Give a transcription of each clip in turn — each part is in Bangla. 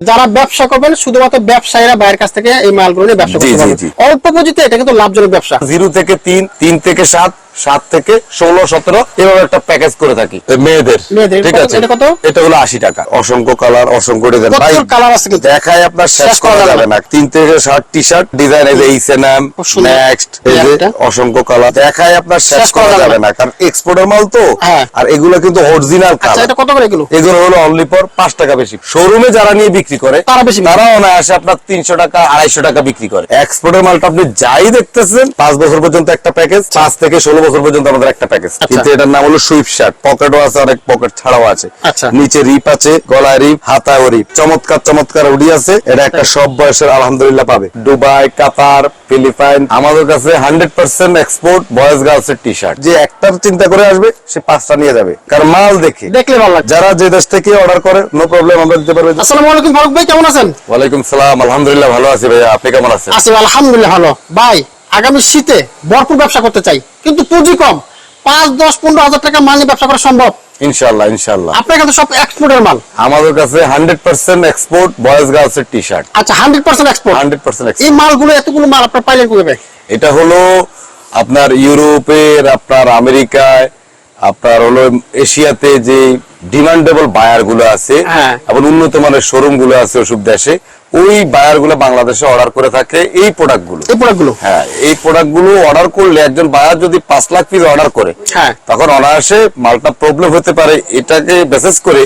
যারা ব্যবসা করবেন শুধুমাত্র ব্যবসায়ীরা বাইরের কাছ থেকে এই মালগুলো নিয়ে ব্যবসা করবেন করতে পারবেন। অল্প পুঁজিতে এটা কিন্তু লাভজনক ব্যবসা। জিরো থেকে তিন তিন থেকে সাত সাত থেকে ষোলো সতেরো এভাবে একটা প্যাকেজ করে থাকি। মেয়েদের। ঠিক আছে। এটা হলো আশি টাকা। অসংখ্য কালার অসংখ্য ডিজাইন ভাই কালার আছে দেখায় আপনার শেষ করা যাবে না। তিন থেকে ষাট টি শার্ট ডিজাইন এই যে এইচএনএম নেক্সট এই এই যে অসংখ্য কালার দেখায় আপনার শেষ করা যাবে না। কারণ এক্সপোর্টের মাল তো। হ্যাঁ। আর এগুলো কিন্তু অরিজিনাল আচ্ছা কালার এটা কত করে এগুলো? এগুলো হলো অনলি পর পাঁচ টাকা বেশি। শোরুমে যারা নিয়ে বিক্রি করে তারা বেশি তারা অনায়াসে আপনার তিনশো টাকা আড়াইশো টাকা বিক্রি করে। এক্সপোর্টের মালটা আপনি যাই দেখতেছেন পাঁচ বছর পর্যন্ত একটা প্যাকেজ পাঁচ থেকে ষোলো বছর পর্যন্ত আমাদের একটা প্যাকেজ কিন্তু এটার নাম হলো সুইপ শার্ট পকেটও আছে অনেক পকেট ছাড়াও আছে। আচ্ছা। নিচে রিপ আছে গলায় রিপ হাতায় রিপ চমৎকার চমৎকার উডি আছে। এটা একটা সব বয়সের আলহামদুলিল্লাহ পাবে। দুবাই কাতার ফিলিপাইন আমাদের কাছে hundred percent export boys girls এর টি শার্ট যে একটার চিন্তা করে আসবে সে পাঁচটা নিয়ে যাবে। কারণ মাল দেখে। দেখলে ভালো লাগছে যারা যে দেশ থেকে অর্ডার করে নো প্রবলেম আমরা দিতে পারব। আসসালামু আলাইকুম ফারুক ভাই কেমন আছেন? ওয়ালাইকুম সালাম আলহামদুলিল্লাহ ভালো আছি ভাইয়া। আপনি কেমন আছেন? আছি আলহামদুলিল্লাহ ভালো। ভাই আগামী শীতে ভরপুর ব্যবসা করতে চাই। কিন্তু পুঁজি কম। পাঁচ দশ পনেরো হাজার টাকা মাল নিয়ে ব্যবসা করা সম্ভব? ইনশাল্লাহ ইনশাল্লাহ আপনার কাছে সব এক্সপোর্টের মাল? আমাদের কাছে hundred percent export boys girls এর টি শার্ট আচ্ছা hundred percent export hundred percent এই মালগুলো এতগুলো মাল আপনার পাইলেন কোথায় এটা হলো আপনার ইউরোপের আপনার আমেরিকায় আপনার হলো এশিয়াতে যে ডিমান্ডেবল বায়ারগুলো আছে হ্যাঁ। এবং উন্নত মানের শোরুমগুলো আছে ওসব দেশে ওই বায়ারগুলো বাংলাদেশে অর্ডার করে থাকে এই প্রোডাক্টগুলো। এই প্রোডাক্টগুলো হ্যাঁ এই প্রোডাক্টগুলো অর্ডার করলে একজন বায়ার যদি পাঁচ লাখ পিস অর্ডার করে হ্যাঁ। তখন অনায়াসে মালটা প্রবলেম হতে পারে। এটাকে বেসেস করে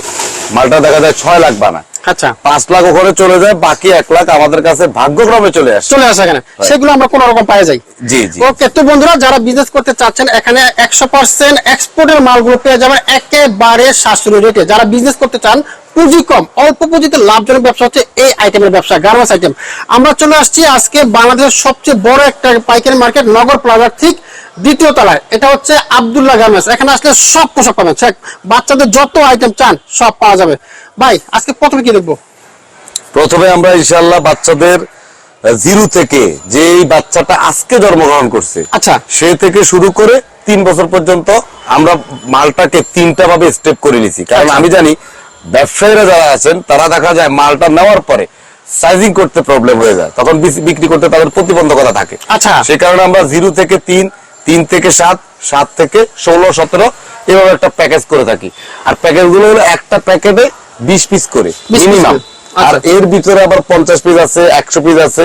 মালটা দেখা যায় ছয় লাখ বানা আচ্ছা। পাঁচ লাখ ওখানে চলে যায় বাকি এক লাখ আমাদের কাছে ভাগ্যক্রমে চলে আসে। চলে আসে এখানে। সেগুলো আমরা কোন রকম পাওয়া যায় জি জি। ওকে তো বন্ধুরা যারা বিজনেস করতে চাচ্ছেন এখানে একশো পার্সেন্ট এক্সপোর্টের মালগুলো পেয়ে যাবেন একেবারে সাশ্রয়ী রেটে যারা বিজনেস করতে চান পুঁজি কম অল্প পুঁজিতে লাভজনক ব্যবসা হচ্ছে এই আইটেমের ব্যবসা গার্মেন্টস আইটেম আমরা চলে আসছি আজকে বাংলাদেশের সবচেয়ে বড় একটা পাইকারি মার্কেট নগর প্লাজার ঠিক দ্বিতীয় তলায় এটা হচ্ছে আব্দুল্লাহ গার্মেন্টস। এখানে আসলে সব পোশাক পাবেন। বাচ্চাদের যত আইটেম চান সব পাওয়া যাবে। ভাই আজকে প্রথমে কি দেখব? প্রথমে আমরা ইনশাল্লাহ বাচ্চাদের জিরো থেকে যে বাচ্চাটা আজকে জন্মগ্রহণ করছে আচ্ছা। সে থেকে শুরু করে তিন বছর পর্যন্ত আমরা মালটাকে তিনটা ভাবে স্টেপ করে নিছি কারণ আচ্ছা। আমি জানি ব্যবসায়ীরা যারা আছেন তারা দেখা যায় মালটা নেওয়ার পরে সাইজিং করতে প্রবলেম হয়ে যায়। তখন বিক্রি করতে তাদের প্রতিবন্ধকতা থাকে। আচ্ছা। সে কারণে আমরা জিরো থেকে তিন তিন থেকে সাত সাত থেকে ষোলো সতেরো এভাবে একটা প্যাকেজ করে থাকি। আর প্যাকেজগুলো হলো একটা প্যাকেটে বিশ পিস করে মিনিমাম আচ্ছা। আর এর ভিতরে আবার পঞ্চাশ পিস আছে একশো পিস আছে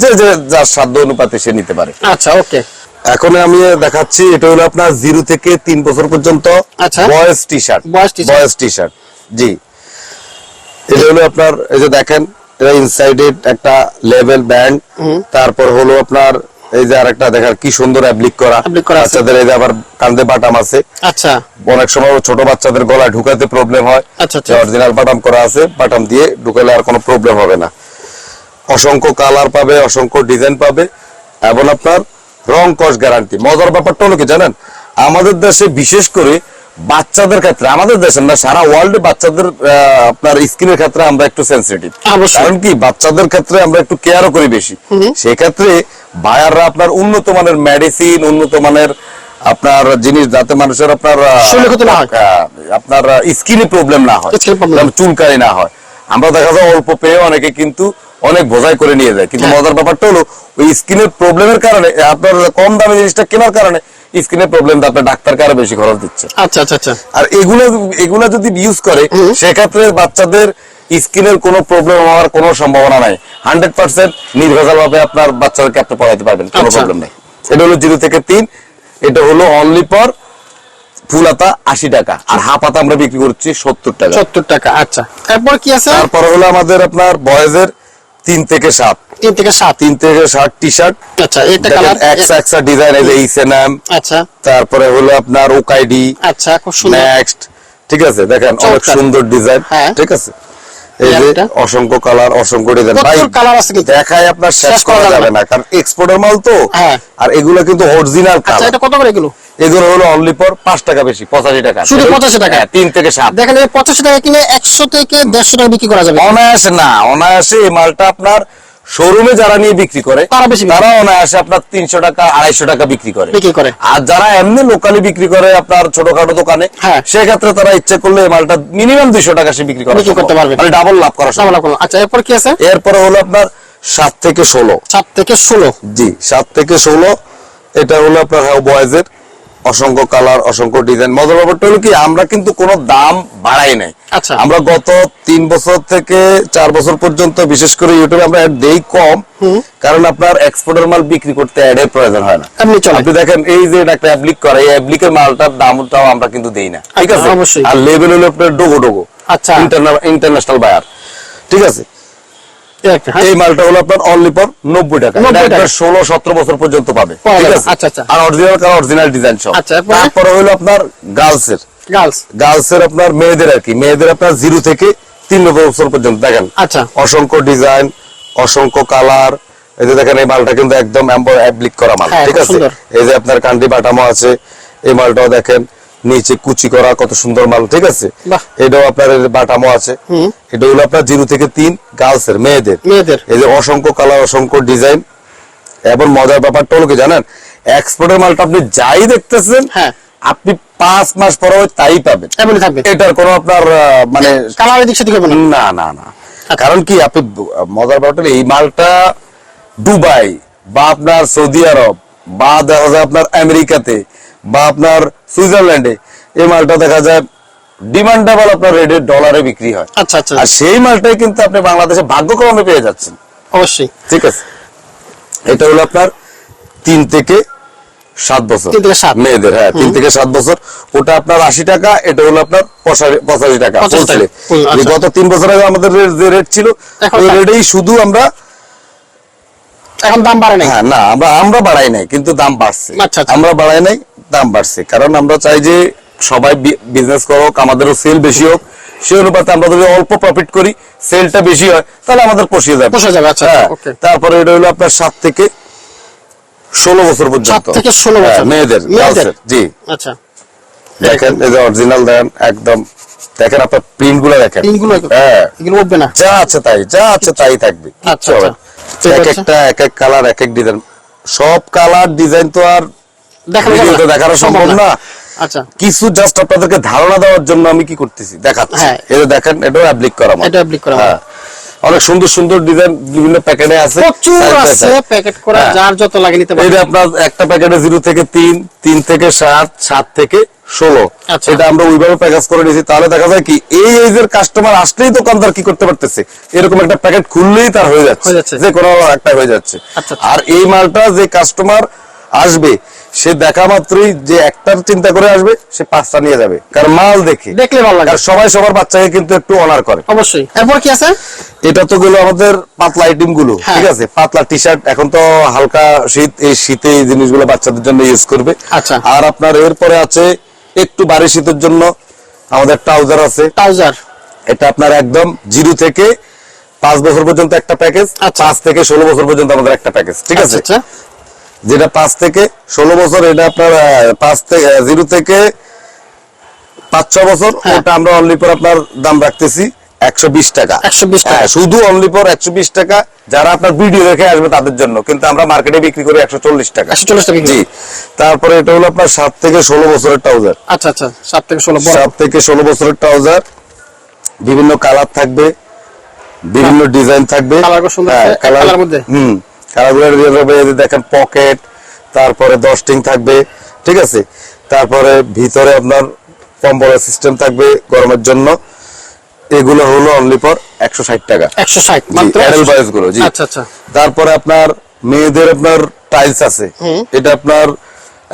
যে যে যার সাধ্য অনুপাতে সে নিতে পারে। আচ্ছা ওকে এখন আমি দেখাচ্ছি এটা হলো আপনার জিরো থেকে তিন বছর পর্যন্ত আচ্ছা। Boys T-shirt t-shirt। T-shirt জি। এটা হলো আপনার এই যে দেখেন এটা ইনসাইডেড একটা লেভেল ব্যান্ড তারপর হলো আপনার এই যে আরেকটা দেখার কি সুন্দর অ্যাপ্লিক করা। বাচ্চাদের এই যে আবার কান্দে বাটাম আছে। আচ্ছা। অনেক সময় ছোট বাচ্চাদের গলায় ঢুকাতে প্রবলেম হয়। আচ্ছা, আচ্ছা। অরিজিনাল বাটাম করা আছে বাটাম দিয়ে ঢুকালে আর কোনো প্রবলেম হবে না। অসংখ্য কালার পাবে অসংখ্য ডিজাইন পাবে এবং আপনার রং কস গ্যারান্টি মজার ব্যাপারটা হলো কি জানেন? আমাদের দেশে বিশেষ করে বাচ্চাদের ক্ষেত্রে আমাদের দেশে না সারা ওয়ার্ল্ডে বাচ্চাদের আপনার স্কিনের ক্ষেত্রে আমরা একটু সেন্সিটিভ কারণ কি বাচ্চাদের ক্ষেত্রে আমরা একটু কেয়ারও করি বেশি। সেক্ষেত্রে বায়াররা আপনার উন্নত মানের মেডিসিন উন্নত মানের আপনার জিনিস যাতে মানুষের আপনার আপনার স্কিনে প্রবলেম না হয়। চুলকানি না হয়। আমরা দেখা যায় অল্প পেয়ে অনেকে কিন্তু অনেক বোঝাই করে নিয়ে যায়। কিন্তু হ্যাঁ। মজার ব্যাপারটা হলো ওই স্কিনের প্রবলেমের কারণে আপনার কম দামে জিনিসটা কেনার কারণে স্কিনের প্রবলেম আপনার ডাক্তারকে আরও বেশি খরচ দিচ্ছে। আচ্ছা আচ্ছা আচ্ছা। আর এগুলো এগুলা যদি ইউজ করে সেক্ষেত্রে বাচ্চাদের স্কিনের কোনো প্রবলেম হওয়ার কোনো সম্ভাবনা নাই। হান্ড্রেড পার্সেন্ট নির্ভেজাল ভাবে আপনার বাচ্চাদেরকে আপনি পড়াইতে পারবেন কোনো আচ্ছা। প্রবলেম নেই। এটা হলো জিরো থেকে তিন এটা হলো অনলি পর ফুলাতা আশি টাকা। আর হাফ হাতা আমরা বিক্রি করছি সত্তর টাকা। সত্তর টাকা আচ্ছা। এরপর কি আছে? তারপরে হলো আমাদের আপনার বয়েজের তিন থেকে সাত। তিন থেকে সাত। তিন থেকে ষাট টি শার্ট আচ্ছা এটা কালার একশো একশো ডিজাইন এই যে এইচএনএম আচ্ছা। তারপরে হলো আপনার ওকাইডি আচ্ছা খুব সুন্দর। নেক্সট ঠিক আছে? দেখেন অনেক সুন্দর ডিজাইন হ্যাঁ। ঠিক আছে? এই এই যে। অসংখ্য কালার অসংখ্য ডিজাইন ভাই কালার আছে কিন্তু। দেখায় আপনার শেষ করা যাবে না। কারণ এক্সপোর্টের মাল তো। হ্যাঁ। আর এগুলো কিন্তু অরিজিনাল কালার আচ্ছা এটা কত করে এগুলো? এগুলো হলো অনলি পর পাঁচ টাকা বেশি পঁচাশি টাকা শুধু 85 টাকা? হ্যাঁ, তিন থেকে সাত দেখেন পঁচাশি টাকা কিনে একশো থেকে দেড়শো টাকা বিক্রি করা যাবে অনায়াসে না অনায়াসে এই মালটা আপনার শোরুমে যারা নিয়ে বিক্রি করে তারা বেশি তারা অনায়াসে আপনার তিনশো টাকা আড়াইশো টাকা বিক্রি করে বিক্রি করে। আর যারা এমনি লোকালি বিক্রি করে আপনার ছোটখাটো দোকানে হ্যাঁ। সেক্ষেত্রে তারা ইচ্ছে করলে মালটা মিনিমাম দুইশো টাকা সে বিক্রি করে করতে পারবে। মানে ডাবল লাভ করা। সালাম আলাইকুম। আচ্ছা এরপর কি আছে এরপরে হলো আপনার সাত থেকে ষোলো সাত থেকে ষোলো জি সাত থেকে ষোলো এটা হলো আপনার বয়েজের অসংখ্য কালার অসংখ্য ডিজাইন মজার ব্যাপারটা হলো কি আমরা কিন্তু কোনো দাম বাড়াই নাই আচ্ছা। আমরা গত তিন বছর থেকে চার বছর পর্যন্ত বিশেষ করে ইউটিউবে আমরা অ্যাড দেই কম কারণ আপনার এক্সপোর্টের মাল বিক্রি করতে অ্যাড এর প্রয়োজন হয় না। আপনি দেখেন এই যে একটা অ্যাপ্লিক করে এই অ্যাপ্লিকের মালটার দামটাও আমরা কিন্তু দেই না ঠিক আচ্ছা, আছে। আর লেভেল হলো আপনার ডোগো ডোগো আচ্ছা। ইন্টারন্যাশনাল বায়ার ঠিক আছে এই? এই মালটা হলো আপনার অনলি ফর নব্বই টাকা। 90 এটা টাকা। আপনার ষোলো সতেরো বছর পর্যন্ত পাবে। ঠিক আছে? আচ্ছা, আচ্ছা। আর অরিজিনাল কালার অরিজিনাল ডিজাইন সব। আচ্ছা, তারপরে হলো আপনার গার্লস এর গার্লস। গার্লস এর আপনার মেয়েদের আর কি। মেয়েদের আপনার জিরো থেকে তিন বছর পর্যন্ত। দেখেন আচ্ছা। অসংখ্য ডিজাইন অসংখ্য কালার এই যে দেখেন এই মালটা কিন্তু একদম অ্যাপ্লিক করা মাল। হ্যাঁ, ঠিক আছে? এই যে আপনার কান্ডি বাটামো আছে এই মালটাও দেখেন। নিচে কুচি করা কত সুন্দর মাল ঠিক আছে? এটাও আপনার বাটামো আছে। এটা হলো আপনার জিরো থেকে তিন গার্লস এর মেয়েদের। মেয়েদের। এই যে অসংখ্য কালার অসংখ্য ডিজাইন। এবং মজার ব্যাপারটা হলো কি জানেন? এক্সপোর্টের মালটা আপনি যাই দেখতেছেন হ্যাঁ। আপনি পাঁচ মাস পরে তাই পাবেন। এটার কোনো আপনার মানে কালার সেদিক হবে না। না না না। কারণ কি আপনি মজার ব্যাপারটা এই মালটা দুবাই বা আপনার সৌদি আরব বা দেখা যায় আপনার আমেরিকাতে বা আপনার সুইজারল্যান্ডে এই মালটা দেখা যায় ডিমান্ড ডিমান্ডেবল আপনার রেডের ডলারে বিক্রি হয়। আচ্ছা আচ্ছা। আর সেই মালটাই কিন্তু আপনি বাংলাদেশে ভাগ্যক্রমে পেয়ে যাচ্ছেন। অবশ্যই। ঠিক আছে? এটা হলো আপনার তিন থেকে সাত বছর। মেয়েদের হ্যাঁ তিন থেকে সাত বছর। ওটা আপনার আশি টাকা এটা হলো আপনার পঁচাশি- টাকা আচ্ছা। গত তিন বছর আগে আমাদের যে রেট ছিল ওই রেটেই শুধু আমরা এখন দাম বাড়ে নাই? হ্যাঁ না আমরা আমরা বাড়াই নাই কিন্তু দাম বাড়ছে। আচ্ছা, আচ্ছা। আমরা বাড়াই নাই দাম বাড়ছে। কারণ আমরা চাই যে সবাই বিজনেস করুক আমাদেরও সেল বেশি হোক। সেই অনুপাতে আমরা যদি অল্প প্রফিট করি সেলটা বেশি হয় তাহলে আমাদের পোষিয়ে যাবে। পোষা যাবে, আচ্ছা, হ্যাঁ, তারপরে এটা হলো আপনার সাত থেকে ষোলো বছর পর্যন্ত। সাত থেকে 16 বছর। হ্যাঁ, মেয়েদের? মেয়েদের? জি। আচ্ছা। দেখেন এই যে অরিজিনাল দেখেন একদম দেখেন আপনার প্রিন্টগুলো দেখেন হ্যাঁ। এগুলো উঠবে না। যা আছে তাই যা আছে তাই থাকবে। আচ্ছা। ঠিক এক একটা এক এক কালার এক এক ডিজাইন সব কালার ডিজাইন তো আর দেখানো সম্ভব না। আচ্ছা। কিছু জাস্ট আপনাদেরকে ধারণা দেওয়ার জন্য আমি কি করতেছি? দেখাচ্ছি। হ্যাঁ। যে দেখেন এটাও অ্যাপ্লিক করা। এটা applique করা হ্যাঁ। অনেক সুন্দর সুন্দর ডিজাইন বিভিন্ন প্যাকেটে আছে। প্রচুর আছে প্যাকেট করা হ্যাঁ। যার যত লাগে নিতে পারে এটা আপনার একটা প্যাকেটে জিরো থেকে তিন তিন থেকে সাত সাত থেকে ষোলো। আচ্ছা। এটা আমরা ওইভাবে প্যাকেজ করে নিয়েছি। তাহলে দেখা যায় কি এই এজের কাস্টমার আসলেই দোকানদার কি করতে পারতেছে? এরকম একটা প্যাকেট খুললেই তার হয়ে যাচ্ছে। যে কোনো একটা হয়ে যাচ্ছে। আচ্ছা, আচ্ছা। আর এই মালটা যে কাস্টমার আসবে সে দেখা মাত্রই যে একটার চিন্তা করে আসবে সে পাঁচটা নিয়ে যাবে। কারণ মাল দেখে। দেখলে ভালো লাগে। আর সবাই সবার বাচ্চাকে কিন্তু একটু অনার করে। অবশ্যই। এরপর কি আছে? এটা তো গেলো আমাদের পাতলা আইটেমগুলো হ্যাঁ। ঠিক আছে? পাতলা টি শার্ট এখন তো হালকা শীত এই শীতে এই জিনিসগুলো বাচ্চাদের জন্য ইউজ করবে। আচ্ছা। আর আপনার এরপরে আছে একটু বাড়ি শীতের জন্য আমাদের ট্রাউজার আছে। ট্রাউজার এটা আপনার একদম জিরো থেকে পাঁচ বছর পর্যন্ত একটা প্যাকেজ আচ্ছা। পাঁচ থেকে ষোলো বছর পর্যন্ত আমাদের একটা প্যাকেজ ঠিক আছে? আচ্ছা। যেটা পাঁচ থেকে ষোলো বছর এটা আপনার পাঁচ থেকে জিরো থেকে পাঁচ ছ বছর হ্যাঁ। ওটা আমরা অনলি পর আপনার দাম রাখতেছি একশো বিশ টাকা। 120 টাকা। হ্যাঁ, শুধু অনলি পর একশো বিশ টাকা যারা আপনার ভিডিও দেখে আসবে তাদের জন্য। কিন্তু আমরা মার্কেটে বিক্রি করি একশো চল্লিশ টাকা। 140 টাকা জি। তারপরে এটা হলো আপনার সাত থেকে ষোলো বছরের ট্রাউজার আচ্ছা আচ্ছা সাত থেকে ষোলো সাত থেকে ষোলো বছরের ট্রাউজার বিভিন্ন কালার থাকবে বিভিন্ন ডিজাইন থাকবে। হ্যাঁ। কালার- কালার মধ্যে? হুম। এই দেখেন পকেট তারপরে দশটিং থাকবে ঠিক আছে? তারপরে ভিতরে আপনার কম্বলের সিস্টেম থাকবে গরমের জন্য। এগুলো হলো অনলি ফর একশো ষাট টাকা। একশো ষাট অ্যাডাল বয়েজগুলো জি। আচ্ছা আচ্ছা। তারপরে আপনার মেয়েদের আপনার টাইলস আছে। এটা আপনার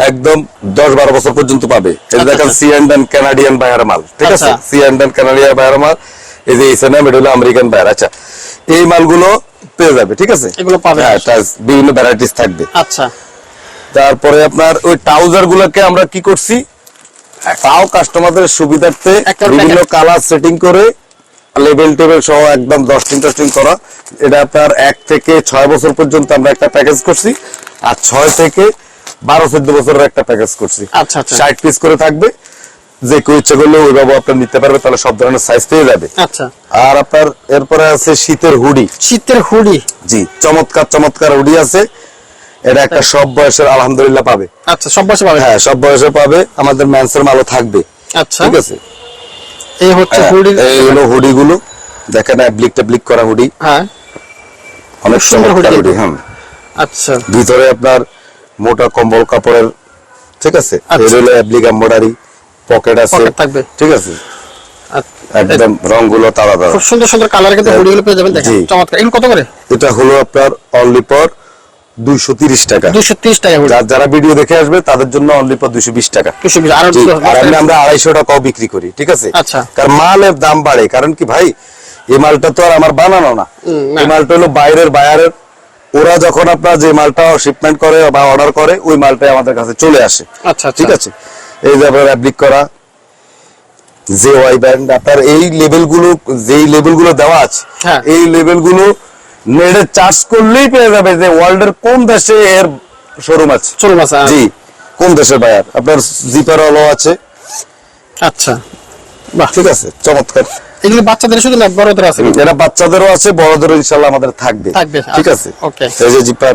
একদম দশ বারো বছর পর্যন্ত পাবে। এটা আচ্ছা, দেখেন। সি অ্যান্ড ক্যানাডিয়ান বায়ার মাল ঠিক আছে। সি অ্যান্ড ক্যানাডিয়ান বায়ার মাল এই যে এসএনএম এটা হলো আমেরিকান বায়ার আচ্ছা। এই মালগুলো পেয়ে যাবে ঠিক আছে? এগুলো পাবে। হ্যাঁ বিভিন্ন ভ্যারাইটিস থাকবে। আচ্ছা। তারপরে আপনার ওই ট্রাউজার গুলোকে আমরা কি করছি? তাও কাস্টমারদের সুবিধার্থে বিভিন্ন কালার সেটিং করে লেভেল টেবিল সহ একদম দশটিং দশটিং করা। এটা আপনার এক থেকে ছয় বছর পর্যন্ত আমরা একটা প্যাকেজ করছি আর ছয় থেকে বারো চোদ্দ বছরের একটা প্যাকেজ করছি। আচ্ছা, আচ্ছা। ষাট পিস করে থাকবে। যে কেউ ইচ্ছে করলে ওইভাবে আপনার নিতে পারবে তাহলে সব ধরনের সাইজ পেয়ে যাবে। আচ্ছা। আর আপনার এরপরে আছে শীতের হুডি। শীতের হুডি? জি চমৎকার চমৎকার হুডি আছে। এটা একটা সব বয়সের আলহামদুলিল্লাহ পাবে। আচ্ছা সব বয়সে পাবে? হ্যাঁ সব বয়সে পাবে। আমাদের ম্যান্সের মালও থাকবে। আচ্ছা। ঠিক আছে? এই হচ্ছে হ্যাঁ, হুডির এই হলো হুডি গুলো দেখেন অ্যাব্লিক ট্যাবলিক করা হুডি। হ্যাঁ। অনেক সুন্দর হুডি। হ্যাঁ। আচ্ছা। ভিতরে আপনার মোটা কম্বল কাপড়ের ঠিক আছে? আচ্ছা। এর হলো অ্যাব্লিক এমব্রয়ডারি পকেট আছে। থাকবে। ঠিক আছে? আচ্ছা। একদম রংগুলো তাজা তাজা খুব সুন্দর সুন্দর কালার কিন্তু। হুডিগুলো পেয়ে যাবেন দেখেন চমৎকার। এগুলো কত করে? এটা হলো আপনার অনলি টাকা। দুশো তিরিশ টাকা যারা ভিডিও দেখে আসবে তাদের জন্য অনলি টাকা। আর আমরা আড়াইশো টাকাও বিক্রি করি ঠিক আছে? আচ্ছা। কারণ মালের দাম বাড়ে। কারণ কি ভাই এই মালটা তো আর আমার বানানো না। না। এই মালটা হলো বাইরের বায়ারের। ওরা যখন আপনার যে মালটা শিপমেন্ট করে বা অর্ডার করে ওই মালটাই আমাদের কাছে চলে আসে। আচ্ছা। ঠিক আছে? এই যে আপনার অ্যাপ্লিক করা যে ওয়াই ব্যান্ড আপনার এই লেভেলগুলো যেই লেভেলগুলো দেওয়া আছে হ্যাঁ। এই লেভেলগুলো নেটে চার্জ করলেই পেয়ে যাবে যে ওয়ার্ল্ডের কোন দেশে এর শোরুম আছে। শোরুম আছে জি কোন দেশের বায়ার আপনার জিপার হলো আছে। আচ্ছা বাহ। ঠিক আছে চমৎকার। এগুলো বাচ্চাদের শুধু না বড়দের আছে? এটা বাচ্চাদেরও আছে বড়দেরও ইনশাল্লাহ আমাদের থাকবে। থাকবে, ঠিক আচ্ছা, আছে ওকে এই যে জিপার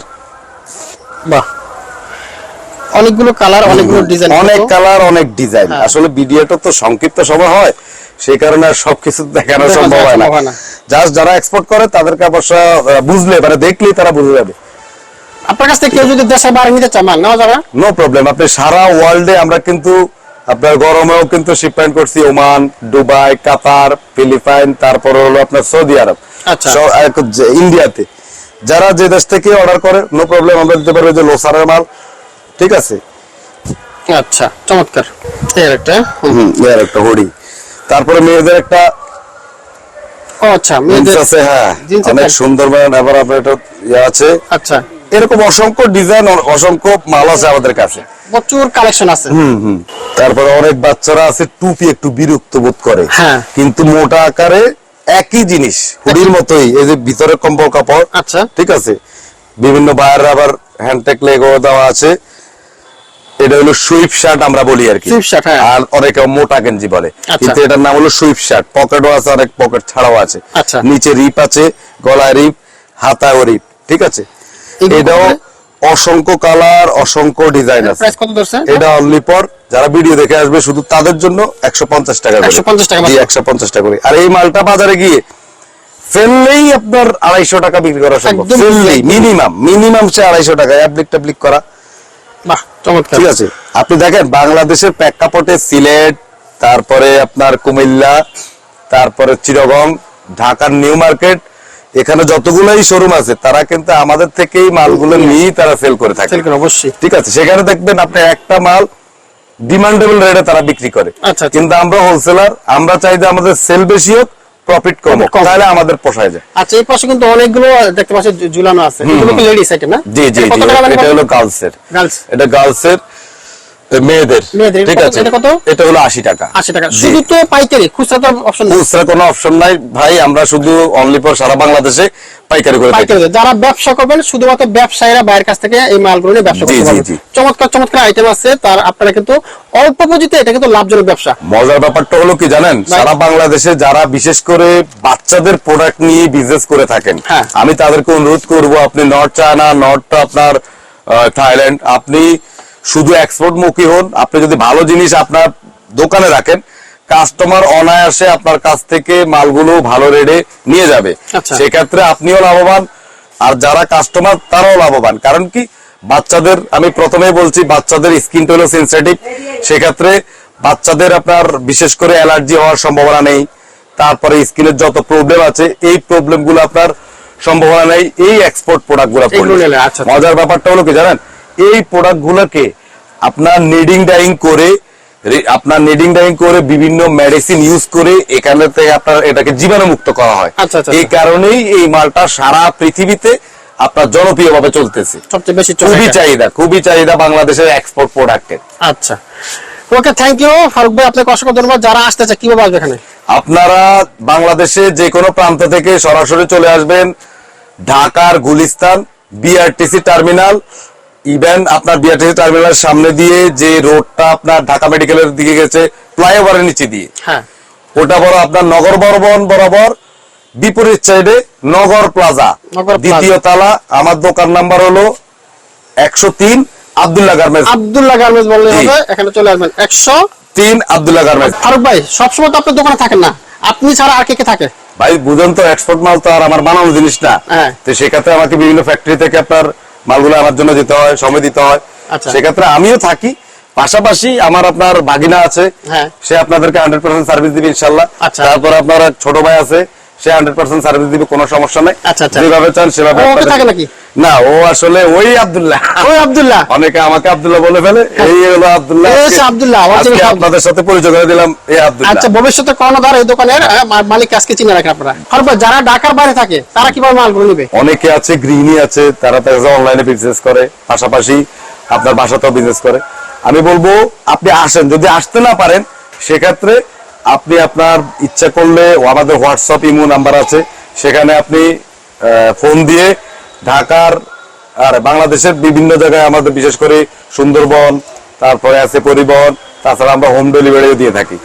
বাহ। অনেকগুলো কালার অনেকগুলো ডিজাইন অনেক কালার অনেক ডিজাইন হ্যাঁ। আসলে ভিডিওটা তো সংক্ষিপ্ত সময় হয় সেই কারণে আর সবকিছু দেখানো সম্ভব হয় না। জাস্ট যারা এক্সপোর্ট করে তাদেরকে অবশ্য বুঝলে মানে দেখলেই তারা বুঝে যাবে। আপনার কাছ থেকে কেউ যদি দেশে বাইরে নিতে চান মাল নেওয়া যাবে নো? প্রবলেম আপনি সারা ওয়ার্ল্ডে আমরা কিন্তু আপনার গরমেও কিন্তু শিপমেন্ট করছি ওমান দুবাই কাতার ফিলিপাইন তারপর হলো আপনার সৌদি আরব। আচ্ছা। ইন্ডিয়াতে। যারা যে দেশ থেকে অর্ডার করে নো প্রবলেম আমরা দিতে পারব যে লোসারের মাল। ঠিক আছে? আচ্ছা চমৎকার। এই একটা? হুম। এর একটা হুডি। তারপরে মেয়েদের একটা ও আচ্ছা মেয়েদের আছে হ্যাঁ। অনেক সুন্দর ম্যান আবার আপনার এটা ইয়ে আছে। আচ্ছা। এরকম অসংখ্য ডিজাইন অসংখ্য মাল আছে আমাদের কাছে। প্রচুর কালেকশন আছে। হুম হুম। তারপরে অনেক বাচ্চারা আছে টুপি একটু বিরক্ত বোধ করে। হ্যাঁ। কিন্তু মোটা আকারে একই জিনিস হুডির মতোই। এই যে ভিতরে কম্বল কাপড় আচ্ছা। ঠিক আছে? বিভিন্ন বায়ার আবার হ্যান্ডটেক লেগো দেওয়া আছে। এটা হলো সুইপ শার্ট আমরা বলি আর কি। হ্যাঁ। আর অনেকে মোটা গেঞ্জি বলে। আচ্ছা। কিন্তু এটার নাম হলো সুইপ শার্ট। পকেটও আছে অনেক পকেট ছাড়াও আছে। আচ্ছা। নিচে রিপ আছে গলায় রিপ হাতায় রিপ। ঠিক আছে? এটাও অসংখ্য কালার অসংখ্য ডিজাইন আছে। এটা অনলি পর যারা ভিডিও দেখে আসবে শুধু তাদের জন্য একশো পঞ্চাশ টাকা একশো পঞ্চাশ টাকা একশো পঞ্চাশ টাকা করে। আর এই মালটা বাজারে গিয়ে ফেললেই আপনার আড়াইশো টাকা বিক্রি করা সম্ভব। ফেললেই মিনিমাম মিনিমাম সে আড়াইশো টাকা অ্যাপ্লিক ট্যাপ্লিক করা। বাহ চমৎকার। ঠিক আছে। আপনি দেখেন বাংলাদেশের প্রেক্ষাপটে সিলেট তারপরে আপনার কুমিল্লা তারপরে চিরগং ঢাকার নিউ মার্কেট এখানে যতগুলোই শোরুম আছে তারা কিন্তু আমাদের থেকেই মালগুলো নিয়েই তারা সেল করে থাকে। অবশ্যই। ঠিক আছে সেখানে দেখবেন আপনি একটা মাল ডিমান্ডেবল রেটে তারা বিক্রি করে। আচ্ছা, আচ্ছা। কিন্তু আমরা হোলসেলার আমরা চাই যে আমাদের সেল বেশি হোক প্রফিট কম। তাহলে আমাদের পোষায় যায়। আচ্ছা এই পাশে কিন্তু অনেকগুলো দেখতে পাচ্ছি ঝুলানো আছে। এগুলো কি লেডিস আইটেম না? জি জি এটা হলো গার্লস এর। গার্লস এটা গার্লসের মেয়েদের মেয়েদের। ঠিক আছে? এটা কত? এটা হলো আশি টাকা। আশি টাকা। শুধু তো পাইকারি খুচরা তো অপশন খুচরা কোনো অপশন নাই। ভাই আমরা শুধু অনলি ফর সারা বাংলাদেশে পাইকারি করে পাইকারি যারা ব্যবসা করবেন শুধুমাত্র ব্যবসায়ীরা বাইরের কাছ থেকে এই মালগুলো নিয়ে ব্যবসা করতে পারবেন। চমৎকার চমৎকার আইটেম আছে। তার আপনারা কিন্তু অল্প পুঁজিতে এটা কিন্তু লাভজনক ব্যবসা। মজার ব্যাপারটা হলো কি জানেন? সারা বাংলাদেশে যারা বিশেষ করে বাচ্চাদের প্রোডাক্ট নিয়ে বিজনেস করে থাকেন হ্যাঁ। আমি তাদেরকে অনুরোধ করব আপনি নর্থ চায়না নর্থ আপনার থাইল্যান্ড আপনি শুধু এক্সপোর্ট মুখী হন আপনি যদি ভালো জিনিস আপনার দোকানে রাখেন কাস্টমার অনায়াসে আপনার কাছ থেকে মালগুলো ভালো রেটে নিয়ে যাবে। আচ্ছা। সেক্ষেত্রে আপনিও লাভবান আর যারা কাস্টমার তারাও লাভবান। কারণ কি? বাচ্চাদের আমি প্রথমেই বলছি বাচ্চাদের স্কিনটা হলো সেন্সিটিভ সেক্ষেত্রে বাচ্চাদের আপনার বিশেষ করে অ্যালার্জি হওয়ার সম্ভাবনা নেই। তারপরে স্কিনের যত প্রবলেম আছে এই প্রবলেমগুলো আপনার সম্ভাবনা নেই। এই এক্সপোর্ট প্রোডাক্টগুলো আচ্ছা, আচ্ছা। মজার ব্যাপারটা হলো কি জানেন? এই প্রোডাক্ট গুলোকে আপনার নিডিং ডাইং করে আপনার নিডিং ডাইং করে বিভিন্ন মেডিসিন ইউজ করে এখানে থেকে আপনার এটাকে জীবাণুমুক্ত করা হয়। আচ্ছা, আচ্ছা, এই কারণেই এই মালটা সারা পৃথিবীতে আপনার জনপ্রিয় ভাবে চলতেছে। সবচেয়ে বেশি খুবই চাহিদা খুবই চাহিদা বাংলাদেশের এক্সপোর্ট প্রোডাক্টের আচ্ছা। ওকে থ্যাংক ইউ ফারুক ভাই আপনাকে অসংখ্য ধন্যবাদ। যারা আসতে চায় কীভাবে আসবে এখানে? আপনারা বাংলাদেশে যে কোনো প্রান্ত থেকে সরাসরি চলে আসবেন। ঢাকার গুলিস্তান বিআরটিসি টার্মিনাল ইভেন আপনার বিআরটিসি টার্মিনালের সামনে দিয়ে যে রোডটা আপনার ঢাকা মেডিকেলের দিকে গেছে ফ্লাইওভারের নিচে দিয়ে। হ্যাঁ। ওটা বড় আপনার নগর বরবন বরাবর বিপরীত সাইডে নগর প্লাজা দ্বিতীয় তালা আমার দোকান নাম্বার হলো একশো তিন আবদুল্লাহ গার্মেন্টস। আব্দুল্লাহ গার্মেন্টস বললে হবে এখানে চলে আসবেন। একশো তিন আবদুল্লাহ গার্মেন্টস। ফারুক ভাই সবসময় তো আপনার দোকানে থাকেন না। আপনি ছাড়া আর কে কে থাকে? ভাই বুঝেন তো এক্সপোর্ট মাল তো আর আমার বানানো জিনিস না। হ্যাঁ। তো সেক্ষেত্রে আমাকে বিভিন্ন ফ্যাক্টরি থেকে আপনার মালগুলো আমার জন্য যেতে হয় সময় দিতে হয় আচ্ছা। সেক্ষেত্রে আমিও থাকি পাশাপাশি আমার আপনার বাগিনা আছে হ্যাঁ। সে আপনাদেরকে হান্ড্রেড পার্সেন্ট সার্ভিস দিবে ইনশাল্লাহ তারপরে তারপর আপনার ছোট ভাই আছে সে হান্ড্রেড পার্সেন্ট সার্ভিস দিবে কোনো সমস্যা নাই আচ্ছা, আচ্ছা। যেভাবে চান সেভাবে থাকে নাকি? না ও আসলে ওই আব্দুল্লাহ। ওই আব্দুল্লাহ। অনেকে আমাকে আব্দুল্লাহ বলে ফেলে এই হলো আব্দুল্লাহ। আব্দুল্লাহ, আজকে আপনাদের সাথে পরিচয় করে দিলাম এই আব্দুল্লাহ। আচ্ছা ভবিষ্যতে কর্ণধার এই দোকানের মালিক আজকে চিনে রাখেন আপনারা। ফারুক যারা ঢাকার বাইরে থাকে তারা কীভাবে মালগুলো নিবে? অনেকে আছে গৃহিণী আছে তারা তারা অনলাইনে বিজনেস করে পাশাপাশি আপনার বাসাতেও বিজনেস করে। আমি বলব আপনি আসেন যদি আসতে না পারেন সেক্ষেত্রে আপনি আপনার ইচ্ছা করলে আমাদের হোয়াটসঅ্যাপ ইমো নাম্বার আছে সেখানে আপনি ফোন দিয়ে ঢাকার আর বাংলাদেশের বিভিন্ন জায়গায় আমাদের বিশেষ করে সুন্দরবন তারপরে আছে পরিবহন তাছাড়া আমরা হোম ডেলিভারিও দিয়ে থাকি।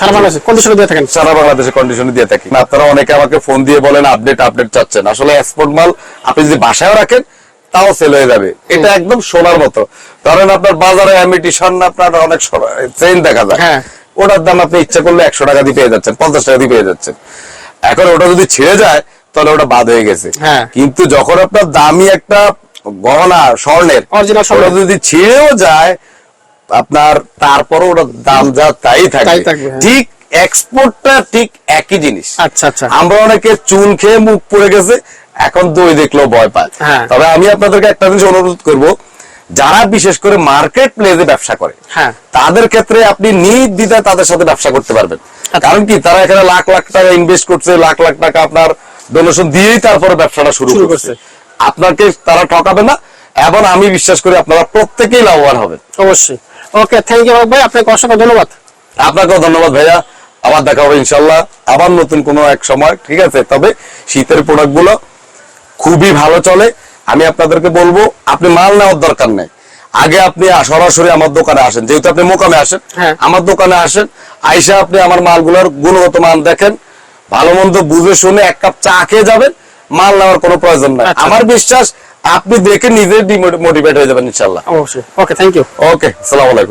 সারা বাংলাদেশে কন্ডিশনে দিয়ে থাকেন। সারা বাংলাদেশে কন্ডিশনে দিয়ে থাকি। আপনারা অনেকে আমাকে ফোন দিয়ে বলেন আপডেট আপডেট চাচ্ছেন। আসলে এক্সপোর্ট মাল আপনি যদি বাসায় রাখেন তাও সেল হয়ে যাবে। এটা একদম সোনার মতো। ধরেন আপনার বাজারে অ্যামিটিশন আপনার অনেক চেইন দেখা যায়। হ্যাঁ। ওটার দাম আপনি ইচ্ছা করলে একশো টাকা দিয়ে পেয়ে যাচ্ছেন পঞ্চাশ টাকা দিয়ে পেয়ে যাচ্ছেন। এখন ওটা যদি ছিঁড়ে যায় তাহলে ওটা বাদ হয়ে গেছে হ্যাঁ। কিন্তু যখন আপনার দামি একটা গহনা স্বর্ণের ওটা যদি ছিঁড়েও যায় আপনার তারপরও ওটার দাম যা তাই থাকবে থাকবে, হ্যাঁ। ঠিক এক্সপোর্টটা ঠিক একই জিনিস আচ্ছা আচ্ছা আমরা অনেকে চুন খেয়ে মুখ পড়ে গেছে এখন দই দেখলেও ভয় পায় হ্যাঁ। তবে আমি আপনাদেরকে একটা জিনিস অনুরোধ করব যারা বিশেষ করে মার্কেট প্লেসে ব্যবসা করে হ্যাঁ। তাদের ক্ষেত্রে আপনি নির্দ্বিধায় তাদের সাথে ব্যবসা করতে পারবেন আচ্ছা। কারণ কি তারা এখানে লাখ লাখ টাকা ইনভেস্ট করছে লাখ লাখ টাকা আপনার ডোনেশন দিয়েই তারপরে ব্যবসাটা শুরু করছে। আপনাকে তারা ঠকাবে না এবং আমি বিশ্বাস করি আপনারা প্রত্যেকেই লাভবান হবেন। অবশ্যই। ওকে থ্যাংক ইউ ভাই। আপনাকে অসংখ্য ধন্যবাদ। আপনাকেও ধন্যবাদ ভাইয়া। আবার দেখা হবে ইনশাল্লাহ আবার নতুন কোনো এক সময় ঠিক আছে? তবে শীতের প্রোডাক্টগুলো খুবই ভালো চলে। আমি আপনাদেরকে বলব আপনি মাল নেওয়ার দরকার নেই। আগে আপনি সরাসরি আমার দোকানে আসেন। যেহেতু আপনি মোকামে আসেন হ্যাঁ। আমার দোকানে আসেন আইসা আপনি আমার মালগুলোর গুণগত মান দেখেন। ভালো মন্দ বুঝে শুনে এক কাপ চা খেয়ে যাবেন মাল নেওয়ার কোনো প্রয়োজন নাই। আচ্ছা। আমার বিশ্বাস আপনি দেখে নিজে মোটিভেট হয়ে যাবেন ইনশাল্লাহ অবশ্যই। ওকে থ্যাংক ইউ ওকে সালাম আলাইকুম।